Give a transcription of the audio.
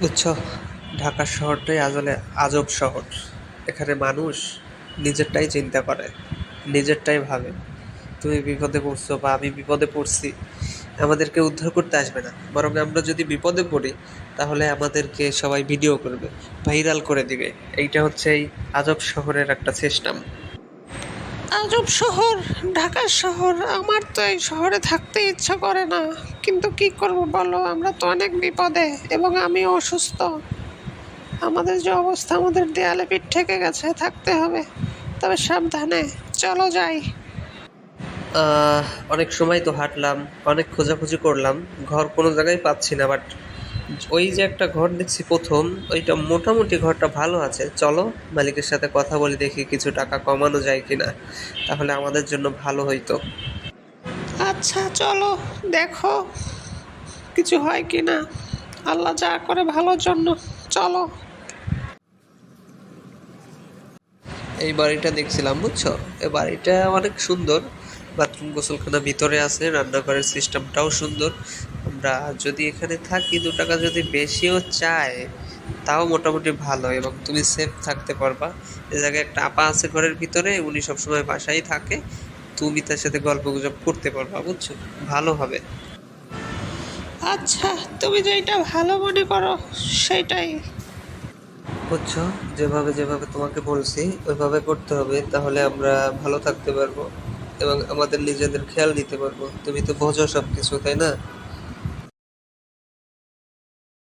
বুঝছ ঢাকা শহরটাই আসলে আজব শহর। এখানে মানুষ নিজেরটাই চিন্তা করে, নিজেরটাই ভাবে। তুমি বিপদে পড়ছো বা আমি বিপদে পড়ছি, আমাদেরকে উদ্ধার করতে আসবে না। বরং আমরা যদি বিপদে পড়ি, তাহলে আমাদেরকে সবাই ভিডিও করবে, ভাইরাল করে দিবে। এইটা হচ্ছে এই আজব শহরের একটা সিস্টেম। আজব শহর ঢাকা শহর, আমার তো এই শহরে থাকতে ইচ্ছা করে না। কিন্তু কি করব বলো? আমরা তো অনেক বিপদে এবং আমি অসুস্থ। আমাদের যে অবস্থা আমাদের দেয়ালে পিঠ ঠেকে গেছে থাকতে হবে। তবে সাবধানে চলো যাই। অনেক সময় তো হাঁটলাম অনেক খোঁজাখুঁজি করলাম ঘর কোনো জায়গায় পাচ্ছি না বাট ওই যে একটা ঘর দেখছি প্রথম ওইটা মোটামুটি ঘরটা ভালো আছে। চলো মালিকের সাথে কথা বলে দেখি কিছু টাকা কমানো যায় কিনা তাহলে আমাদের জন্য ভালো হইতো। আচ্ছা চলো দেখো। কিছু হয় কি না? আল্লাহ যা করে ভালোর জন্য। চলো। এই বাড়িটা দেখছিলাম, বুঝছ? এই বাড়িটা অনেক সুন্দর। বাথরুম গোসলখানা ভিতরে আছে, রান্নাঘরের সিস্টেমটাও সুন্দর। আমরা যদি এখানে থাকি, দু টাকা যদি বেশিও চায় তাও মোটামুটি ভালো এবং তুমি সেফ থাকতে পারবা। এ জায়গায় একটা আপা আছে ঘরের ভিতরে, উনি সবসময় বাসায় থাকে। তুমি তার সাথে গল্প গুজব করতে পারবা, বুঝছ? ভালো হবে। আচ্ছা তুমি যেটা ভালো মনে করো, সেটাই। বুঝছ, যেভাবে যেভাবে তোমাকে বলছি, ওইভাবে করতে হবে, তাহলে আমরা ভালো থাকতে পারব এবং আমাদের নিজেদের খেয়াল নিতে পারব। তুমি তো বোঝো সব কিছু তাই না?